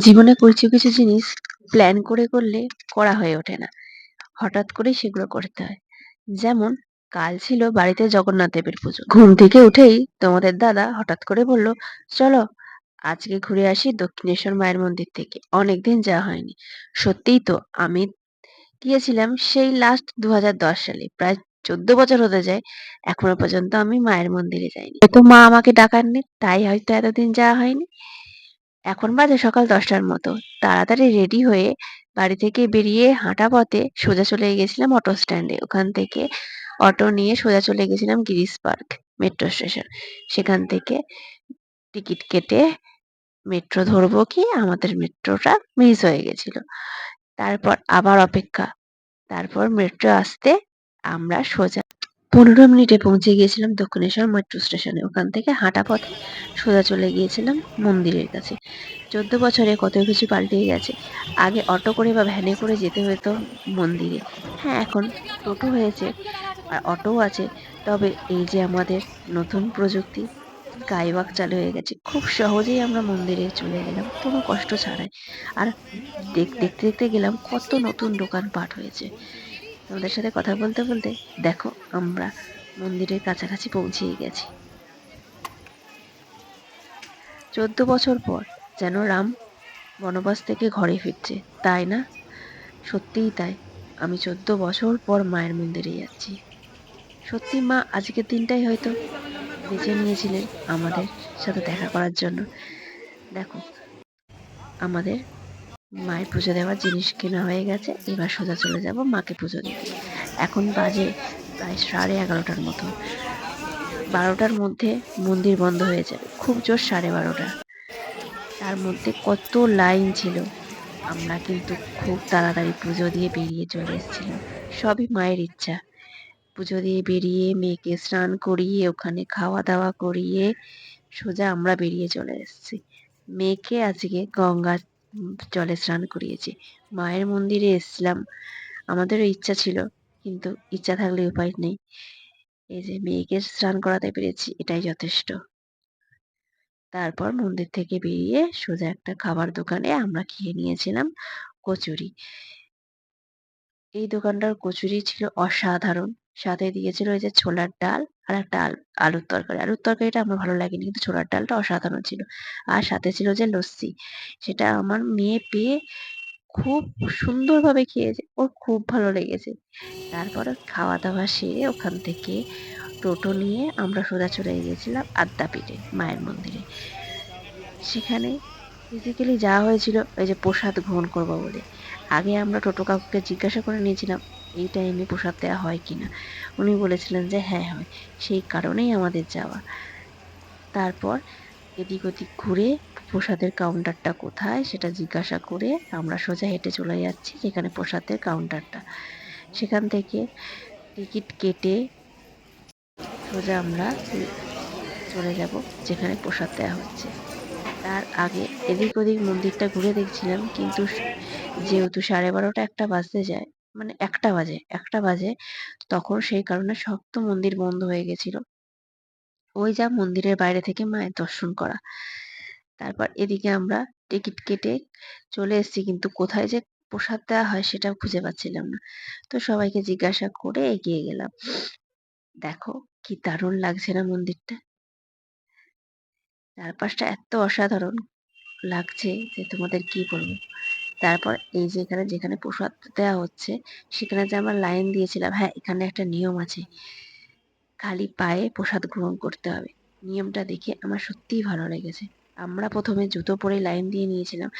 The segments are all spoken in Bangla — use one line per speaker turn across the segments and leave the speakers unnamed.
জীবনে কিছু কিছু জিনিস প্ল্যান করে করলে করা হয়ে ওঠে না। হঠাৎ করেই সেগুলো করতে হয়। যেমন, কাল ছিল বাড়িতে জগন্নাথ দেবের পুজো। ঘুম থেকে উঠেই তোমাদের দাদা হঠাৎ করে বলল, চলো, আজকে ঘুরে আসি দক্ষিণেশ্বর মায়ের মন্দির থেকে। অনেকদিন যাওয়া হয়নি। সত্যিই তো, আমি গিয়েছিলাম সেই লাস্ট দু হাজার দশ সালে। প্রায় চোদ্দ বছর হতে যায়, এখনও পর্যন্ত আমি মায়ের মন্দিরে যাইনি। হয়তো মা আমাকে ডাকাননি, তাই হয়তো এতদিন যাওয়া হয়নি। এখন বাজে সকাল দশটার মতো। তাড়াতাড়ি রেডি হয়ে বাড়ি থেকে বেরিয়ে হাঁটা পথে সোজা চলে গেছিলাম অটো স্ট্যান্ডে। ওখান থেকে অটো নিয়ে সোজা চলে গেছিলাম গিরিশ পার্ক মেট্রো স্টেশন। সেখান থেকে টিকিট কেটে মেট্রো ধরবো কি? আমাদের মেট্রোটা মিস হয়ে গেছিল। তারপর আবার অপেক্ষা। তারপর মেট্রো আসতে আমরা সোজা পনেরো মিনিটে পৌঁছে গিয়েছিলাম দক্ষিণেশ্বর মেট্রো স্টেশনে ওখান থেকে হাঁটা পথে সোজা চলে গিয়েছিলাম মন্দিরের কাছে। চোদ্দ বছরে কত কিছু পাল্টে গেছে। আগে অটো করে বা ভ্যানে করে যেতে হতো মন্দিরে। হ্যাঁ এখন টোটো হয়েছে আর অটোও আছে। তবে এই যে আমাদের নতুন প্রযুক্তি, গাইবাক চালু হয়ে গেছে, খুব সহজেই আমরা মন্দিরে চলে গেলাম, কোনো কষ্ট ছাড়াই। আর দেখতে দেখতে গেলাম কত নতুন দোকান দোকানপাট হয়েছে। তোমাদের সাথে কথা বলতে বলতে, দেখো, আমরা মন্দিরের কাছাকাছি পৌঁছেই গেছি। চোদ্দ বছর পর যেন রাম বনবাস থেকে ঘরে ফিরছে, তাই না? সত্যিই তাই। আমি চোদ্দ বছর পর মায়ের মন্দিরে যাচ্ছি। সত্যি মা, আজকের দিনটাই হয়তো বেছে নিয়েছিলেন আমাদের সাথে দেখা করার জন্য। দেখো, আমাদের মায়ের পুজো দেওয়ার জিনিস কেনা হয়ে গেছে, এবার সোজা চলে যাব মাকে পুজো দিতে এখন বাজে প্রায় সাড়ে এগারোটার মতো। বারোটার মধ্যে মন্দির বন্ধ হয়ে যাবে, খুব জোর সাড়ে বারোটা। তার মধ্যে কত লাইন ছিল। আমরা কিন্তু খুব তাড়াতাড়ি পুজো দিয়ে বেরিয়ে চলে এসেছিলাম। সবই মায়ের ইচ্ছা। পুজো দিয়ে বেরিয়ে মেয়েকে স্নান করিয়ে, ওখানে খাওয়া দাওয়া করিয়ে সোজা আমরা বেরিয়ে চলে এসেছি। মেয়েকে আজকে গঙ্গা জলে স্নান করিয়েছি। মায়ের মন্দিরে এসছিলাম। আমাদেরও ইচ্ছা ছিল, কিন্তু ইচ্ছা থাকলে উপায় নেই। এই যে মেয়েকে স্নান করাতে পেরেছি, এটাই যথেষ্ট। তারপর মন্দির থেকে বেরিয়ে সোজা একটা খাবার দোকানে আমরা খেয়ে নিয়েছিলাম কচুরি। এই দোকানটার কচুরি ছিল অসাধারণ। সাথে দিয়েছিল ওই যে ছোলার ডাল আর একটা আলু, আলুর তরকারি। আলুর তরকারিটা আমার ভালো লাগেনি, কিন্তু ছোলার ডালটা অসাধারণ ছিল। আর সাথে ছিল যে লস্যি, সেটা আমার মেয়ে পেয়ে খুব সুন্দরভাবে খেয়েছে। ওর খুব ভালো লেগেছে। তারপরে খাওয়া দাওয়া সেরে ওখান থেকে টোটো নিয়ে আমরা সোজা চলে গিয়েছিলাম আদ্যাপীঠে, মায়ের মন্দিরে। সেখানে ফিজিক্যালি যাওয়া হয়েছিল, ওই যে প্রসাদ গ্রহণ করব বলে। আগে আমরা টোটো কাকুকে জিজ্ঞাসা করে নিয়েছিলাম এই টাইমে প্রসাদ দেওয়া হয় কি না? উনি বলেছিলেন যে হ্যাঁ হয়, সেই কারণেই আমাদের যাওয়া। তারপর এদিক ওদিক ঘুরে প্রসাদের কাউন্টারটা কোথায় সেটা জিজ্ঞাসা করে আমরা সোজা হেঁটে চলে যাচ্ছি যেখানে প্রসাদের কাউন্টারটা সেখান থেকে টিকিট কেটে সোজা আমরা চলে যাব যেখানে প্রসাদ দেওয়া হচ্ছে। তার আগে এদিক ওদিক মন্দিরটা ঘুরে দেখছিলাম, কিন্তু যেহেতু সাড়ে বারোটা একটা বাজতে যায় মানে একটা বাজে একটা বাজে। তখন সেই কারণে সব তো মন্দির বন্ধ হয়ে গেছিল। ওই যা মন্দিরের বাইরে থেকে মায়ের দর্শন করা। তারপর এদিকে আমরা টিকিট কেটে চলে এসেছি, কিন্তু কোথায় যে প্রসাদ দেওয়া হয় সেটাও খুঁজে পাচ্ছিলাম না। তো সবাইকে জিজ্ঞাসা করে এগিয়ে গেলাম। দেখো, কি দারুণ লাগছে না মন্দিরটা? চারপাশটা এত অসাধারণ লাগছে যে তোমাদের কি বলব? তারপর এই যে এখানে যেখানে প্রসাদ দেওয়া হচ্ছে, সেখানে যে আমরা লাইন দিয়েছিলাম হ্যাঁ এখানে একটা নিয়ম আছে। খালি পায়ে প্রসাদ গ্রহণ করতে হবে। নিয়মটা দেখে আমার সত্যিই ভালো লেগেছে। আমরা প্রথমে জুতো পরে লাইন দিয়ে নিয়েছিলাম।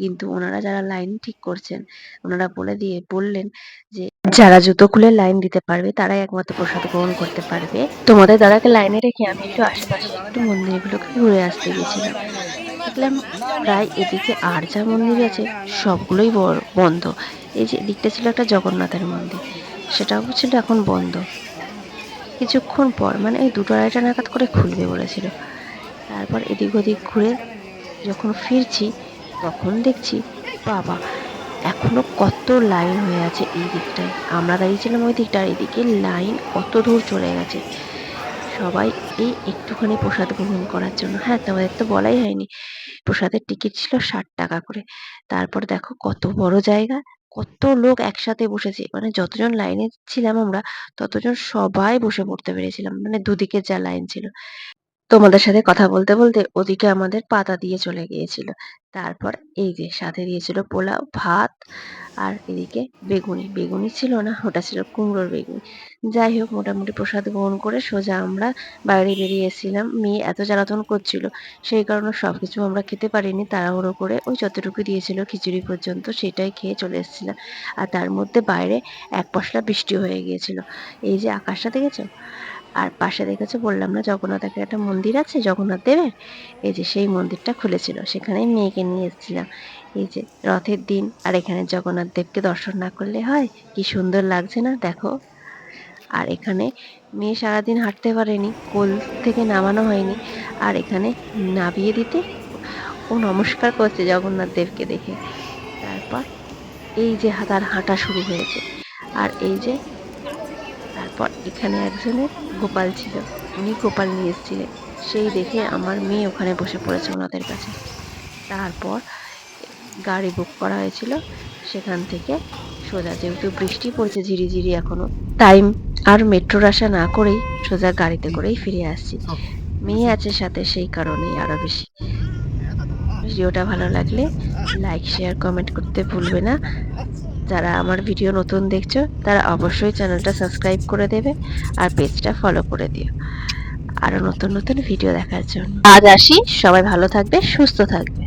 কিন্তু ওনারা যারা লাইন ঠিক করছেন, ওনারা বলে দিয়ে বললেন যে, যারা জুতো খুলে লাইন দিতে পারবে, তারাই একমাত্র প্রসাদ গ্রহণ করতে পারবে। তোমাদের দাদাকে লাইনে রেখে আমি একটু আশেপাশে একটু মন্দিরগুলোকে ঘুরে আসতে গেছিলাম। দেখলাম প্রায় এদিকে আর যা মন্দির আছে, সবগুলোই বন্ধ। এই যে দিকটা ছিল একটা জগন্নাথের মন্দির, সেটাও ছিল এখন বন্ধ। কিছুক্ষণ পর মানে এই দুটো আড়াইটা নাগাদ করে খুলবে বলেছিল। তারপর এদিক ওদিক ঘুরে যখন ফিরছি, তখন দেখছি, বাবা, এখনও কত লাইন হয়ে আছে এই দিকটায়। আমরা দাঁড়িয়েছিলাম ওই দিকটা, আর এদিকে লাইন কত দূর চলে গেছে। সবাই এই একটুখানি প্রসাদ গ্রহণ করার জন্য। হ্যাঁ তোমাদের তো বলাই হয়নি। প্রসাদের টিকিট ছিল ষাট টাকা করে। তারপর দেখো কত বড় জায়গা, কত লোক একসাথে বসেছে। মানে যতজন লাইনে ছিলাম আমরা, ততজন সবাই বসে পড়তে পেরেছিলাম। মানে দুদিকে যা লাইন ছিল। তোমাদের সাথে কথা বলতে বলতে ওদিকে আমাদের পাতা দিয়ে চলে গিয়েছিল। তারপর এই যে সাথে দিয়েছিল পোলাও, ভাত আর এদিকে বেগুনি। বেগুনি ছিল না, ওটা ছিল কুমড়োর বেগুনি। যাই হোক, মোটামুটি প্রসাদ গ্রহণ করে সোজা আমরা বাইরে বেরিয়ে এসেছিলাম। মেয়ে এত জ্বালাতন করছিল, সেই কারণে সব কিছু আমরা খেতে পারিনি। তাড়াহুড়ো করে ওই যতটুকু দিয়েছিল খিচুড়ি পর্যন্ত সেটাই খেয়ে চলে এসেছিলাম। আর তার মধ্যে বাইরে এক পশলা বৃষ্টি হয়ে গিয়েছিল। এই যে আকাশটা দেখেছ? আর পাশে দেখেছ বললাম না, জগন্নাথের একটা মন্দির আছে, জগন্নাথ দেবের? এই যে সেই মন্দিরটা খুলেছিল সেখানে মেয়েকে নিয়ে এসেছিলাম। এই যে রথের দিন, আর এখানে জগন্নাথ দেবকে দর্শন না করলে হয়? কি সুন্দর লাগছে না, দেখো। আর এখানে মেয়ে সারাদিন হাঁটতে পারেনি, কোল থেকে নামানো হয়নি। আর এখানে নামিয়ে দিতে ও নমস্কার করছে জগন্নাথ দেবকে দেখে। তারপর এই যে তার হাঁটা শুরু হয়েছে। আর এই যে তারপর এখানে একজনের গোপাল ছিল। উনি গোপাল নিয়ে এসেছিলেন। সেই দেখে আমার মেয়ে ওখানে বসে পড়েছে ওনাদের কাছে। তারপর গাড়ি বুক করা হয়েছিল। সেখান থেকে সোজা, যেহেতু বৃষ্টি পড়ছে ঝিরিঝিরি এখনও, তাই আর মেট্রোর আশা না করেই সোজা গাড়িতে করেই ফিরে আসছি। মেয়ে আছে সাথে, সেই কারণেই আরও বেশি। ভিডিওটা ভালো লাগলে লাইক শেয়ার কমেন্ট করতে ভুলবে না। যারা আমার ভিডিও নতুন দেখছ, তারা অবশ্যই চ্যানেলটা সাবস্ক্রাইব করে দেবে আর পেজটা ফলো করে দিও। আরও নতুন নতুন ভিডিও দেখার জন্য। আজ আসি, সবাই ভালো থাকবে, সুস্থ থাকবে।